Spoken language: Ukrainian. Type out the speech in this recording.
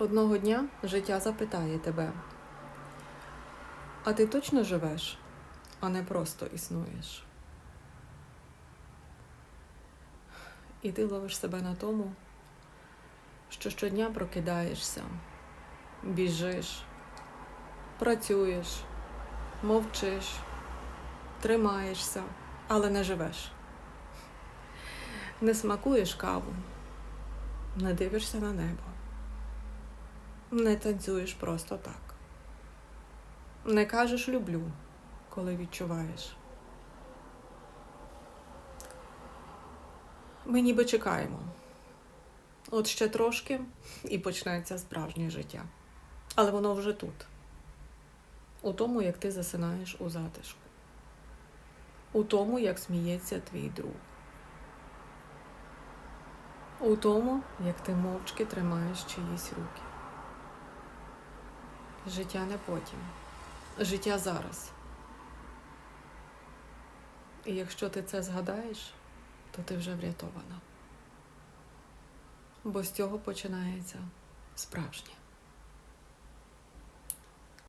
Одного дня життя запитає тебе, а ти точно живеш, а не просто існуєш. І ти ловиш себе на тому, що щодня прокидаєшся, біжиш, працюєш, мовчиш, тримаєшся, але не живеш. Не смакуєш каву, не дивишся на небо. Не танцюєш просто так. Не кажеш люблю, коли відчуваєш. Ми ніби чекаємо. От ще трошки і почнеться справжнє життя. Але воно вже тут. У тому, як ти засинаєш у затишку. У тому, як сміється твій друг. У тому, як ти мовчки тримаєш чиїсь руки. Життя не потім. Життя зараз. І якщо ти це згадаєш, то ти вже врятована. Бо з цього починається справжнє.